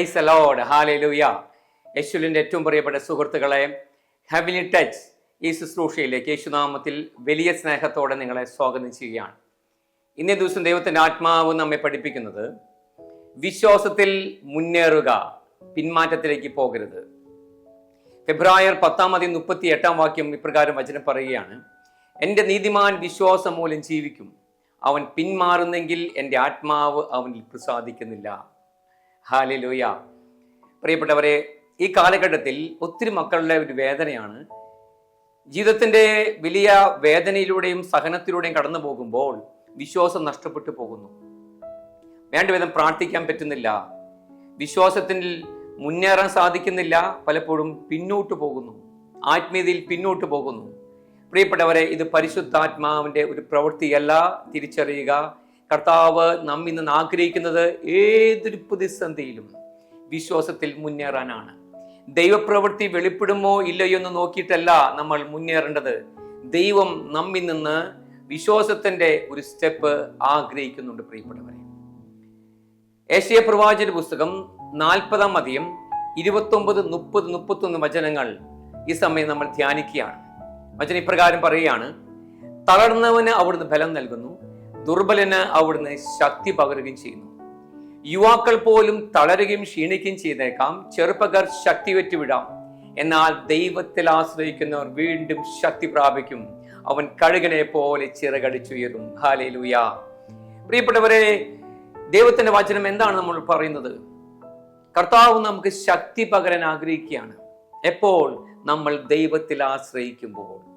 Price allowed hallelujah യേശുലിന്റെ ഏറ്റവും പ്രിയപ്പെട്ട സുഹൃത്തുക്കളെ ഹെവലി ടച്ച് ഈ ശുശ്രൂഷയിലേക്ക് യേശുനാമത്തിൽ വലിയ സ്നേഹത്തോടെ നിങ്ങളെ സ്വാഗതം ചെയ്യുകയാണ്. ഇന്നേ ദിവസം ദൈവത്തിന്റെ ആത്മാവ് നമ്മെ പഠിപ്പിക്കുന്നത് വിശ്വാസത്തിൽ മുന്നേറുക പിന്മാറ്റത്തിലേക്ക് പോകരുത്. ഫെബ്രുവരി പത്താം തീയതി മുപ്പത്തി എട്ടാം വാക്യം ഇപ്രകാരം വചനം പറയുകയാണ് എന്റെ നീതിമാൻ വിശ്വാസം മൂലം ജീവിക്കും. അവൻ പിന്മാറുന്നെങ്കിൽ എന്റെ ആത്മാവ് അവനിൽ പ്രസാദിക്കുന്നില്ല. ഹാലലൂയ. പ്രിയപ്പെട്ടവരെ ഈ കാലഘട്ടത്തിൽ ഒത്തിരി മക്കളുടെ ഒരു വേദനയാണ്. ജീവിതത്തിന്റെ വലിയ വേദനയിലൂടെയും സഹനത്തിലൂടെയും കടന്നു പോകുമ്പോൾ വിശ്വാസം നഷ്ടപ്പെട്ടു പോകുന്നു. വേണ്ടവിധം പ്രാർത്ഥിക്കാൻ പറ്റുന്നില്ല. വിശ്വാസത്തിൽ മുന്നേറാൻ സാധിക്കുന്നില്ല. പലപ്പോഴും പിന്നോട്ട് പോകുന്നു. ആത്മീയതയിൽ പിന്നോട്ട് പോകുന്നു. പ്രിയപ്പെട്ടവരെ ഇത് പരിശുദ്ധാത്മാവിന്റെ ഒരു പ്രവൃത്തിയല്ല. തിരിച്ചറിയുക കർത്താവ് നാം ഇന്ന് ആഗ്രഹിക്കുന്നത് ഏതൊരു പ്രതിസന്ധിയിലും വിശ്വാസത്തിൽ മുന്നേറാനാണ്. ദൈവപ്രവൃത്തി വെളിപ്പെടുമോ ഇല്ലയോ എന്ന് നോക്കിയിട്ടല്ല നമ്മൾ മുന്നേറേണ്ടത്. ദൈവം നമ്മിൽ നിന്ന് വിശ്വാസത്തിന്റെ ഒരു സ്റ്റെപ്പ് ആഗ്രഹിക്കുന്നുണ്ട് പ്രിയപ്പെട്ടവരെ. ഏഷ്യ പ്രവാചക പുസ്തകം നാൽപ്പതാം അധികം ഇരുപത്തൊമ്പത് മുപ്പത് മുപ്പത്തൊന്ന് വചനങ്ങൾ ഈ സമയം നമ്മൾ ധ്യാനിക്കുകയാണ്. വചന ഇപ്രകാരം പറയുകയാണ് തളർന്നവന് അവിടുന്ന് ഫലം നൽകുന്നു ദുർബലന് അവിടുന്ന് ശക്തി പകരുകയും ചെയ്യുന്നു. യുവാക്കൾ പോലും തളരുകയും ക്ഷീണിക്കുകയും ചെയ്തേക്കാം. ചെറുപ്പക്കാർ ശക്തി വെറ്റുവിടാം. എന്നാൽ ദൈവത്തിൽ ആശ്രയിക്കുന്നവർ വീണ്ടും ശക്തി പ്രാപിക്കും. അവൻ കഴുകനെ പോലെ ചിറകടിച്ചുയരും. ഹാലേലുയ പ്രിയപ്പെട്ടവരെ ദൈവത്തിന്റെ വചനം എന്താണ് നമ്മൾ പറയുന്നത്? കർത്താവ് നമുക്ക് ശക്തി പകരാൻ ആഗ്രഹിക്കുകയാണ്. എപ്പോൾ? നമ്മൾ ദൈവത്തിൽ ആശ്രയിക്കുമ്പോൾ.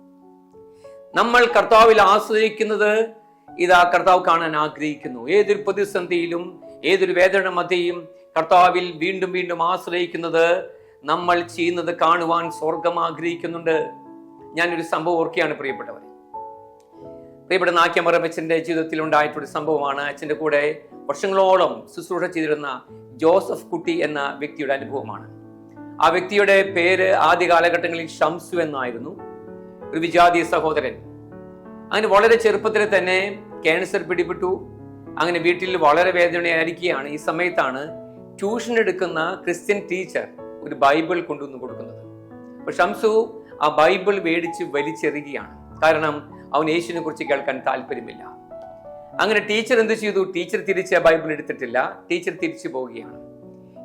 നമ്മൾ കർത്താവിൽ ആശ്രയിക്കുന്നത് ഇതാ കർത്താവ് കാണാൻ ആഗ്രഹിക്കുന്നു. ഏതൊരു പ്രതിസന്ധിയിലും ഏതൊരു വേദന മധ്യയും കർത്താവിൽ വീണ്ടും വീണ്ടും ആശ്രയിക്കുന്നത് നമ്മൾ ചെയ്യുന്നത് കാണുവാൻ സ്വർഗം ആഗ്രഹിക്കുന്നുണ്ട്. ഞാനൊരു സംഭവം ഓർക്കുകയാണ് പ്രിയപ്പെട്ടവർ പ്രിയപ്പെട്ട നാക്യമറം അച്ഛന്റെ ജീവിതത്തിൽ ഉണ്ടായിട്ടൊരു സംഭവമാണ്. അച്ഛന്റെ കൂടെ വർഷങ്ങളോളം ശുശ്രൂഷ ചെയ്തിരുന്ന ജോസഫ് കുട്ടി എന്ന വ്യക്തിയുടെ അനുഭവമാണ്. ആ വ്യക്തിയുടെ പേര് ആദ്യ കാലഘട്ടങ്ങളിൽ ഷംസു എന്നായിരുന്നു. ഒരു വിജാതീയ സഹോദരൻ. അങ്ങനെ വളരെ ചെറുപ്പത്തിൽ തന്നെ ക്യാൻസർ പിടിപെട്ടു. അങ്ങനെ വീട്ടിൽ വളരെ വേദനയായിരിക്കുകയാണ്. ഈ സമയത്താണ് ട്യൂഷൻ എടുക്കുന്ന ക്രിസ്ത്യൻ ടീച്ചർ ഒരു ബൈബിൾ കൊണ്ടുവന്ന് കൊടുക്കുന്നത്. അപ്പൊ ഷംസു ആ ബൈബിൾ മേടിച്ച് വലിച്ചെറിയുകയാണ്. കാരണം അവൻ യേശുവിനെ കുറിച്ച് കേൾക്കാൻ താല്പര്യമില്ല. അങ്ങനെ ടീച്ചർ എന്ത് ചെയ്തു? ടീച്ചർ തിരിച്ച് ബൈബിൾ എടുത്തിട്ടില്ല. ടീച്ചർ തിരിച്ചു പോവുകയാണ്.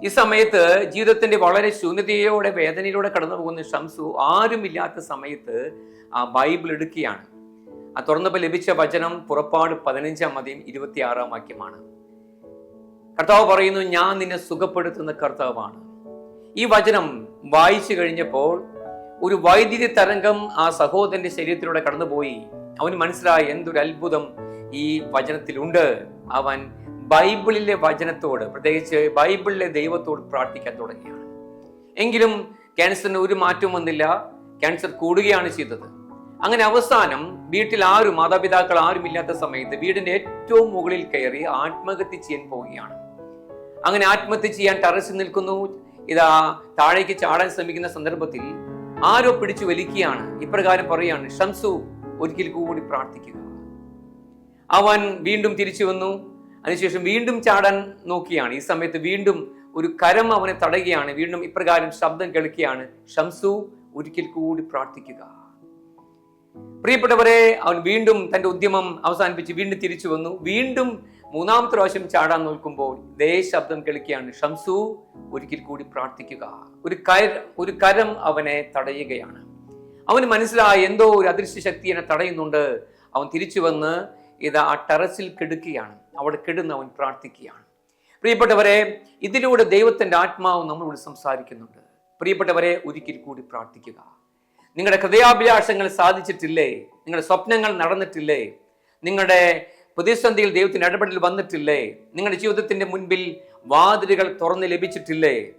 ഈ സമയത്ത് ജീവിതത്തിന്റെ വളരെ ശൂന്യതയോടെ വേദനയിലൂടെ കടന്നു പോകുന്ന ഷംസു ആരുമില്ലാത്ത സമയത്ത് ആ ബൈബിൾ എടുക്കുകയാണ്. ആ തുറന്നപ്പോൾ ലഭിച്ച വചനം പുറപ്പാട് പതിനഞ്ചാം മതിയും ഇരുപത്തിയാറാം വാക്യമാണ്. കർത്താവ് പറയുന്നു ഞാൻ നിന്നെ സുഖപ്പെടുത്തുന്ന കർത്താവാണ്. ഈ വചനം വായിച്ചു കഴിഞ്ഞപ്പോൾ ഒരു വൈദ്യുതി തരംഗം ആ സഹോദരന്റെ ശരീരത്തിലൂടെ കടന്നുപോയി. അവന് മനസ്സിലായി എന്തൊരു അത്ഭുതം ഈ വചനത്തിലുണ്ട്. അവൻ ബൈബിളിലെ വചനത്തോട് പ്രത്യേകിച്ച് ബൈബിളിലെ ദൈവത്തോട് പ്രാർത്ഥിക്കാൻ തുടങ്ങിയാണ് എങ്കിലും ക്യാൻസറിന് ഒരു മാറ്റവും വന്നില്ല. ക്യാൻസർ കൂടുകയാണ് ചെയ്തത്. അങ്ങനെ അവസാനം വീട്ടിൽ ആരും മാതാപിതാക്കൾ ആരുമില്ലാത്ത സമയത്ത് വീടിന്റെ ഏറ്റവും മുകളിൽ കയറി ആത്മഹത്യ ചെയ്യാൻ പോവുകയാണ്. അങ്ങനെ ആത്മഹത്യ ചെയ്യാൻ ടെറസിൽ നിൽക്കുന്നു. ഇതാ താഴേക്ക് ചാടാൻ ശ്രമിക്കുന്ന സന്ദർഭത്തിൽ ആരോ പിടിച്ചു വലിക്കുകയാണ്. ഇപ്രകാരം പറയുകയാണ് ഷംസു ഒരിക്കൽ കൂടി പ്രാർത്ഥിക്കുക. അവൻ വീണ്ടും തിരിച്ചു വന്നു. അതിനുശേഷം വീണ്ടും ചാടാൻ നോക്കിയാണ്. ഈ സമയത്ത് വീണ്ടും ഒരു കരം അവനെ തടയുകയാണ്. വീണ്ടും ഇപ്രകാരം ശബ്ദം കേൾക്കുകയാണ് ഷംസു ഒരിക്കൽ കൂടി പ്രാർത്ഥിക്കുക. പ്രിയപ്പെട്ടവരെ അവൻ വീണ്ടും തന്റെ ഉദ്യമം അവസാനിപ്പിച്ച് വീണ്ടും തിരിച്ചു വന്നു. വീണ്ടും മൂന്നാമത്തെ പ്രാവശ്യം ചാടാൻ നോക്കുമ്പോൾ ദേ ശബ്ദം കേൾക്കുകയാണ്. ഷംസു ഒരിക്കൽ കൂടി പ്രാർത്ഥിക്കുക. ഒരു കര ഒരു കരം അവനെ തടയുകയാണ്. അവന് മനസ്സിലായ എന്തോ ഒരു അദൃശ്യ ശക്തി എന്നെ തടയുന്നുണ്ട്. അവൻ തിരിച്ചു വന്ന് ഇത് ആ ടെറസിൽ കിടക്കുകയാണ്. അവിടെ കിടന്ന് അവൻ പ്രാർത്ഥിക്കുകയാണ്. പ്രിയപ്പെട്ടവരെ ഇതിലൂടെ ദൈവത്തിന്റെ ആത്മാവ് നമ്മളോട് സംസാരിക്കുന്നുണ്ട്. പ്രിയപ്പെട്ടവരെ ഒരിക്കൽ കൂടി പ്രാർത്ഥിക്കുക. നിങ്ങളുടെ ഹൃദയാഭിലാഷങ്ങൾ സാധിച്ചിട്ടില്ലേ? നിങ്ങളുടെ സ്വപ്നങ്ങൾ നടന്നിട്ടില്ലേ? നിങ്ങളുടെ പ്രതിസന്ധിയിൽ ദൈവത്തിന്റെ ഇടപെടൽ വന്നിട്ടില്ലേ? നിങ്ങളുടെ ജീവിതത്തിന്റെ മുൻപിൽ വാതിലുകൾ തുറന്ന് ലഭിച്ചിട്ടില്ലേ?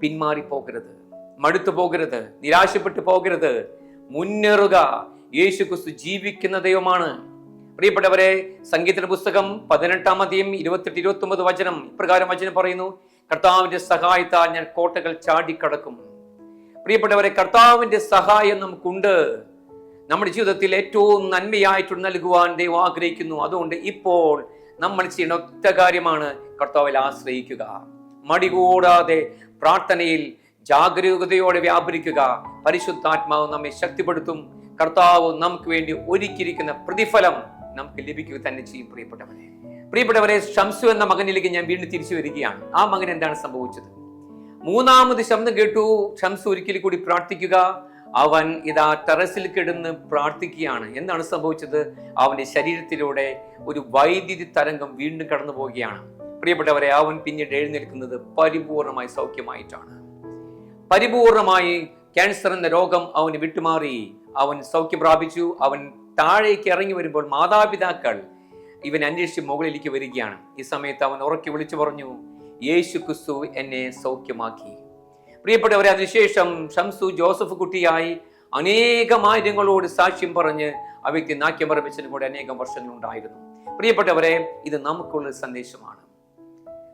പിന്മാറി പോകരുത് മടുത്തു പോകരുത്. നിരാശപ്പെട്ടു പോകരുത്. മുന്നേറുക. യേശു ക്രിസ്തു ജീവിക്കുന്ന ദൈവമാണ്. പ്രിയപ്പെട്ടവരെ സംഗീത പുസ്തകം പതിനെട്ടാം അധികം ഇരുപത്തെട്ട് ഇരുപത്തി ഒമ്പത് വചനം ഇപ്രകാരം വചനം പറയുന്നു കർത്താവിന്റെ സഹായത്താൽ ഞാൻ കോട്ടകൾ ചാടിക്കടക്കും. പ്രിയപ്പെട്ടവരെ കർത്താവിന്റെ സഹായം നമുക്കുണ്ട്. നമ്മുടെ ജീവിതത്തിൽ ഏറ്റവും നന്മയായിട്ട് നൽകുവാൻ ദൈവം ആഗ്രഹിക്കുന്നു. അതുകൊണ്ട് ഇപ്പോൾ നമ്മൾ ചെയ്യുന്ന ഒറ്റ കാര്യമാണ് കർത്താവിൽ ആശ്രയിക്കുക. മടി കൂടാതെ പ്രാർത്ഥനയിൽ ജാഗരൂകതയോടെ വ്യാപരിക്കുക. പരിശുദ്ധാത്മാവ് നമ്മെ ശക്തിപ്പെടുത്തും. കർത്താവ് നമുക്ക് വേണ്ടി ഒരുക്കിയിരിക്കുന്ന പ്രതിഫലം നമുക്ക് ലഭിക്കുക തന്നെ ചെയ്യും പ്രിയപ്പെട്ടവരെ. പ്രിയപ്പെട്ടവരെ ഷംസു എന്ന മകനിലേക്ക് ഞാൻ വീണ്ടും തിരിച്ചു വരികയാണ്. ആ മകൻ എന്താണ് സംഭവിച്ചത്? മൂന്നാമത് ശബ്ദം കേട്ടു. ഷംസ് ഒരിക്കൽ കൂടി പ്രാർത്ഥിക്കുക. അവൻ ഇതാ ടെറസിൽ കിടന്ന് പ്രാർത്ഥിക്കുകയാണ്. എന്താണ് സംഭവിച്ചത്? അവന്റെ ശരീരത്തിലൂടെ ഒരു വൈദ്യുതി തരംഗം വീണ്ടും കടന്നു പോവുകയാണ്. പ്രിയപ്പെട്ടവരെ അവൻ പിന്നീട് എഴുന്നേൽക്കുന്നത് പരിപൂർണമായി സൗഖ്യമായിട്ടാണ്. പരിപൂർണമായി ക്യാൻസർ എന്ന രോഗം അവന് വിട്ടുമാറി. അവൻ സൗഖ്യം പ്രാപിച്ചു. അവൻ താഴേക്ക് ഇറങ്ങി വരുമ്പോൾ മാതാപിതാക്കൾ ഇവൻ അന്വേഷിച്ച് മുകളിലേക്ക് വരികയാണ്. ഈ സമയത്ത് അവൻ ഉറക്കി വിളിച്ചു പറഞ്ഞു യേശു ക്രിസ്തു എന്നെ സൗഖ്യമാക്കി. പ്രിയപ്പെട്ടവരെ അതിനുശേഷം ഷംസു ജോസഫ് കുട്ടിയായി അനേകമായിരങ്ങളോട് സാക്ഷ്യം പറഞ്ഞ് ആ വ്യക്തി നാട്യം പറപ്പിച്ചതിനും കൂടെ അനേകം വർഷങ്ങളുണ്ടായിരുന്നു പ്രിയപ്പെട്ടവരെ ഇത് നമുക്കുള്ള സന്ദേശമാണ്.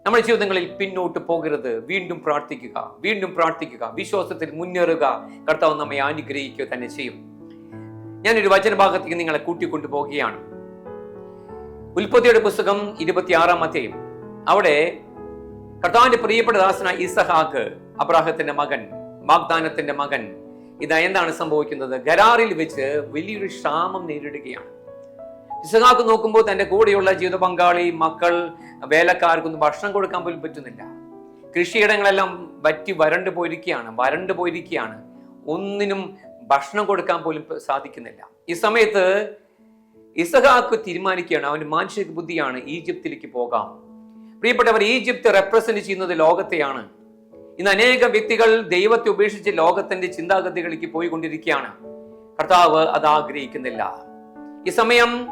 നമ്മുടെ ജീവിതങ്ങളിൽ പിന്നോട്ട് പോകരുത്. വീണ്ടും പ്രാർത്ഥിക്കുക വീണ്ടും പ്രാർത്ഥിക്കുക വിശ്വാസത്തിൽ മുന്നേറുക. കർത്താവ് നമ്മെ അനുഗ്രഹിക്കുക തന്നെ ചെയ്യും. ഞാനൊരു വചനഭാഗത്തേക്ക് നിങ്ങളെ കൂട്ടിക്കൊണ്ടു പോവുകയാണ്. ഉൽപ്പത്തിയുടെ പുസ്തകം ഇരുപത്തിയാറാം അധ്യായം. അവിടെ കർത്താവിന്റെ പ്രിയപ്പെട്ട ദാസനായ ഇസഹാക്ക് അബ്രാഹത്തിന്റെ മകൻ വാഗ്ദാനത്തിന്റെ മകൻ. ഇതാ എന്താണ് സംഭവിക്കുന്നത്? ഗരാറിൽ വെച്ച് വലിയൊരു ക്ഷാമം നേരിടുകയാണ്. ഇസഹാക്ക് നോക്കുമ്പോൾ തന്റെ കൂടെയുള്ള ജീവിത പങ്കാളി മക്കൾ വേലക്കാർക്കൊന്നും ഭക്ഷണം കൊടുക്കാൻ പോലും പറ്റുന്നില്ല. കൃഷിയിടങ്ങളെല്ലാം വറ്റി വരണ്ടു പോയിരിക്കുകയാണ് വരണ്ടു പോയിരിക്കുകയാണ്. ഒന്നിനും ഭക്ഷണം കൊടുക്കാൻ പോലും സാധിക്കുന്നില്ല. ഈ സമയത്ത് ഇസഹാക്ക് തീരുമാനിക്കുകയാണ് അവന്റെ മാനുഷിക ബുദ്ധിയാണ് ഈജിപ്തിലേക്ക് പോകാം. പ്രിയപ്പെട്ടവർ ഈജിപ്ത് റെപ്രസെന്റ് ചെയ്യുന്നത് ലോകത്തെയാണ്. ഇന്ന് അനേക വ്യക്തികൾ ദൈവത്തെ ഉപേക്ഷിച്ച് ലോകത്തിന്റെ ചിന്താഗതികളിലേക്ക് പോയിക്കൊണ്ടിരിക്കുകയാണ്. കർത്താവ് അത് ആഗ്രഹിക്കുന്നില്ല. ഈ സമയം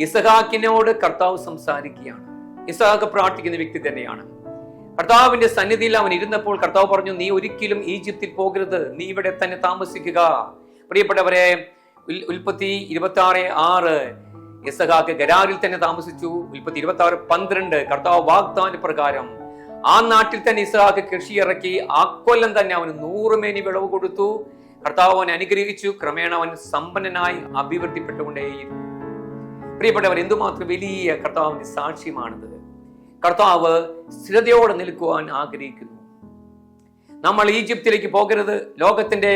ഇസഹാക്കിനോട് കർത്താവ് സംസാരിക്കുകയാണ്. ഇസഹാക്ക് പ്രാർത്ഥിക്കുന്ന വ്യക്തി തന്നെയാണ്. കർത്താവിന്റെ സന്നിധിയിൽ അവൻ ഇരുന്നപ്പോൾ കർത്താവ് പറഞ്ഞു നീ ഒരിക്കലും ഈജിപ്തിൽ പോകരുത്. നീ ഇവിടെ തന്നെ താമസിക്കുക. പ്രിയപ്പെട്ടവരെ ഉൽ- ഉൽപ്പത്തി ഇരുപത്തി ആറ് ആറ് ഇസഹാക്ക് ഗരാറിൽ തന്നെ താമസിച്ചു. ഉൽപ്പത്തി ഇരുപത്തി ആറ് പന്ത്രണ്ട്. കർത്താവ് വാഗ്ദാന പ്രകാരം ആ നാട്ടിൽ തന്നെ ഇസഹാക്ക് കൃഷി ഇറക്കി. ആ കൊല്ലം തന്നെ അവന് നൂറുമേനി വിളവ് കൊടുത്തു. കർത്താവ് അവനെ അനുഗ്രഹിച്ചു. ക്രമേണ അവൻ സമ്പന്നനായി അഭിവൃദ്ധിപ്പെട്ടുകൊണ്ടേയിരുന്നു. പ്രിയപ്പെട്ടവർ എന്തുമാത്രം വലിയ കർത്താവിന്റെ സാക്ഷ്യമാണിത്? കർത്താവ് സ്ഥിരതയോടെ നിൽക്കുവാൻ ആഗ്രഹിക്കുന്നു. നമ്മൾ ഈജിപ്തിലേക്ക് പോകരുത്. ലോകത്തിന്റെ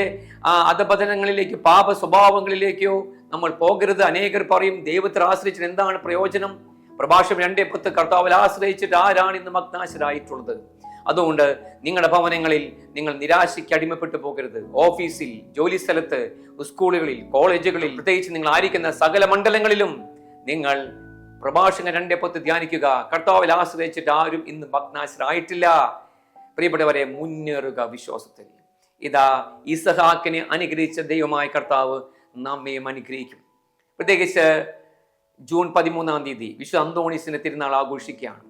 അധപതനങ്ങളിലേക്ക് പാപ സ്വഭാവങ്ങളിലേക്കോ നമ്മൾ പോകരുത്. അനേകർ പറയും ദൈവത്തിൽ ആശ്രയിച്ചിട്ട് എന്താണ് പ്രയോജനം? പ്രഭാഷണം രണ്ടേ പത്ത് കർത്താവിൽ ആശ്രയിച്ചിട്ട് ആരാണ് ഇന്ന് മഗ്നാശരായിട്ടുള്ളത്? അതുകൊണ്ട് നിങ്ങളുടെ ഭവനങ്ങളിൽ നിങ്ങൾ നിരാശയ്ക്ക് അടിമപ്പെട്ടു പോകരുത്. ഓഫീസിൽ ജോലി സ്ഥലത്ത് സ്കൂളുകളിൽ കോളേജുകളിൽ പ്രത്യേകിച്ച് നിങ്ങൾ ആയിരിക്കുന്ന സകല മണ്ഡലങ്ങളിലും നിങ്ങൾ പ്രഭാഷകൻ രണ്ടേ പത്ത് ധ്യാനിക്കുക. കർത്താവിൽ ആശ്രയിച്ചിട്ട് ആരും ഇന്ന് ഭഗ്നാശരായിട്ടില്ല പ്രിയപ്പെട്ടവരെ മുന്നേറുക വിശ്വാസത്തിൽ. ഇതാ ഇസഹാക്കിനെ അനുഗ്രഹിച്ച ദൈവമായ കർത്താവ് നമ്മയും അനുഗ്രഹിക്കും. പ്രത്യേകിച്ച് ജൂൺ പതിമൂന്നാം തീയതി വിശ്വ അന്തോണീസിന്റെ തിരുനാൾ ആഘോഷിക്കുകയാണ്.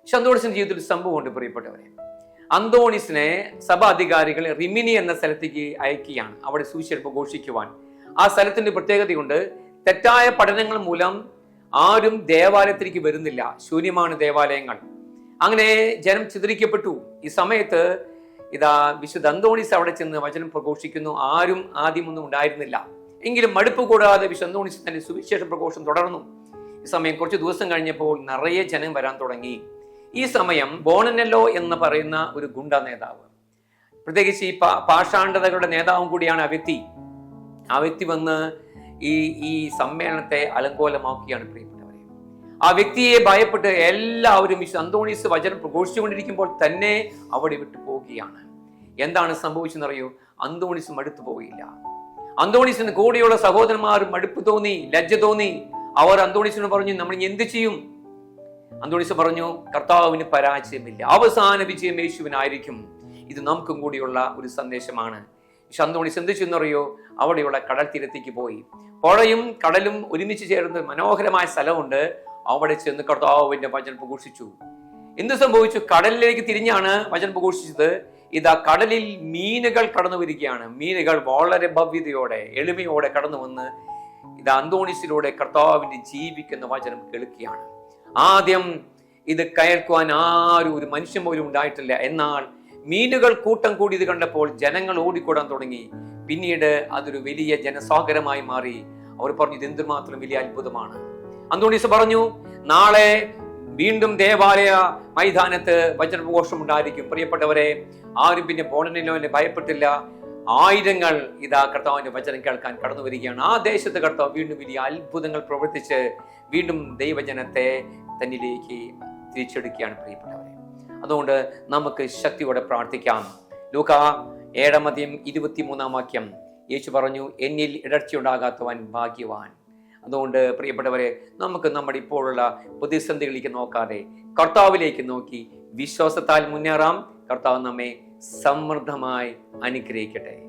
പക്ഷെ അന്തോണീസിന്റെ ജീവിതത്തിൽ സംഭവമുണ്ട് പ്രിയപ്പെട്ടവരെ. അന്തോണീസിനെ സഭാ അധികാരികൾ റിമിനി എന്ന സ്ഥലത്തേക്ക് അയക്കുകയാണ്. അവിടെ സൂചിച്ചെടുപ്പ് ഘോഷിക്കുവാൻ. ആ സ്ഥലത്തിന്റെ പ്രത്യേകതയുണ്ട് തെറ്റായ പഠനങ്ങൾ മൂലം ആരും ദേവാലയത്തിലേക്ക് വരുന്നില്ല. ശൂന്യമാണ് ദേവാലയങ്ങൾ. അങ്ങനെ ജനം ചിതറിക്കപ്പെട്ടു. ഈ സമയത്ത് ഇതാ വിശുദ്ധ അന്തോണീസ് അവിടെ ചെന്ന് വചനം പ്രഘോഷിക്കുന്നു. ആരും ആദ്യമൊന്നും ഉണ്ടായിരുന്നില്ല. എങ്കിലും മടുപ്പ് കൂടാതെ വിശുദ്ധ അന്തോണീസ് തന്റെ സുവിശേഷ പ്രഘോഷം തുടർന്നു. ഈ സമയം കുറച്ച് ദിവസം കഴിഞ്ഞപ്പോൾ നിറയെ ജനം വരാൻ തുടങ്ങി. ഈ സമയം ബോണനെല്ലോ എന്ന് പറയുന്ന ഒരു ഗുണ്ട നേതാവ്. പ്രത്യേകിച്ച് ഈ പാഷാണ്ഡതകളുടെ നേതാവും കൂടിയാണ് ആ വ്യക്തി. ആ വ്യക്തി വന്ന് ഈ ഈ സമ്മേളനത്തെ അലങ്കോലമാക്കിയാണ് പ്രിയപ്പെട്ടവരെ. ആ വ്യക്തിയെ ഭയപ്പെട്ട് എല്ലാവരും അന്തോണീസ് വചനം പ്രഘോഷിച്ചുകൊണ്ടിരിക്കുമ്പോൾ തന്നെ അവിടെ വിട്ടു പോവുകയാണ്. എന്താണ് സംഭവിച്ചെന്നറിയോ അന്തോണീസ് മടുത്തു പോയില്ല അന്തോണീസിന് കൂടെയുള്ള സഹോദരന്മാർ മടുപ്പ് തോന്നി ലജ്ജ തോന്നി. അവർ അന്തോണീസിന് പറഞ്ഞു നമ്മൾ ഇനി എന്ത് ചെയ്യും? അന്തോണീസ് പറഞ്ഞു കർത്താവിന് പരാജയമില്ല. അവസാന വിജയം യേശുവിനായിരിക്കും. ഇത് നമുക്കും കൂടിയുള്ള ഒരു സന്ദേശമാണ്. പക്ഷെ അന്തോണീസ് എന്ത് ചെയ്യുന്നറിയോ അവിടെയുള്ള കടൽ തീരത്തേക്ക് പോയി. പുഴയും കടലും ഒരുമിച്ച് ചേർന്ന് മനോഹരമായ സ്ഥലമുണ്ട്. അവിടെ ചെന്ന് കർത്താവിന്റെ വചനം പ്രഘോഷിച്ചു. എന്ത് സംഭവിച്ചു? കടലിലേക്ക് തിരിഞ്ഞാണ് വചനം പ്രഘോഷിച്ചത്. ഇതാ കടലിൽ മീനുകൾ കടന്നു വരികയാണ് മീനുകൾ വളരെ ഭവ്യതയോടെ എളിമയോടെ കടന്നു വന്ന് ഇത് അന്തോണിസിലൂടെ കർത്താവിന്റെ ജീവിക്കുന്ന വചനം കേൾക്കുകയാണ്. ആദ്യം ഇത് കയർക്കുവാൻ ആരും ഒരു മനുഷ്യൻ പോലും ഉണ്ടായിട്ടില്ല. എന്നാൽ മീനുകൾ കൂട്ടം കൂടി ഇത് കണ്ടപ്പോൾ ജനങ്ങൾ ഓടിക്കൂടാൻ തുടങ്ങി. പിന്നീട് അതൊരു വലിയ ജനസാഗരമായി മാറി. അവർ പറഞ്ഞു ഇത് എന്തുമാത്രം വലിയ അത്ഭുതമാണ്. അന്തോണീസ് പറഞ്ഞു നാളെ വീണ്ടും ദേവാലയ മൈതാനത്ത് വജ്രഘോഷം ഉണ്ടായിരിക്കും പ്രിയപ്പെട്ടവരെ ആരും പിന്നെ ബോണനിലോ ഭയപ്പെട്ടില്ല. ആയിരങ്ങൾ ഇതാ കർത്താവിന്റെ വചനം കേൾക്കാൻ കടന്നു വരികയാണ്. ആ ദേശത്ത് കർത്താവ് വീണ്ടും വലിയ അത്ഭുതങ്ങൾ പ്രവർത്തിച്ച് വീണ്ടും ദൈവജനത്തെ തന്നിലേക്ക് തിരിച്ചെടുക്കുകയാണ് പ്രിയപ്പെട്ടവരെ. അതുകൊണ്ട് നമുക്ക് ശക്തിയോടെ പ്രാർത്ഥിക്കാം. ലൂക്ക ഏഴാമധ്യം ഇരുപത്തിമൂന്നാം വാക്യം. യേശു പറഞ്ഞു എന്നിൽ ഇടർച്ചയുണ്ടാകാത്തവൻ ഭാഗ്യവാൻ. അതുകൊണ്ട് പ്രിയപ്പെട്ടവരെ നമുക്ക് നമ്മുടെ ഇപ്പോഴുള്ള പ്രതിസന്ധികളിലേക്ക് നോക്കാതെ കർത്താവിലേക്ക് നോക്കി വിശ്വാസത്താൽ മുന്നേറാം. കർത്താവ് നമ്മെ സമൃദ്ധമായി അനുഗ്രഹിക്കട്ടെ.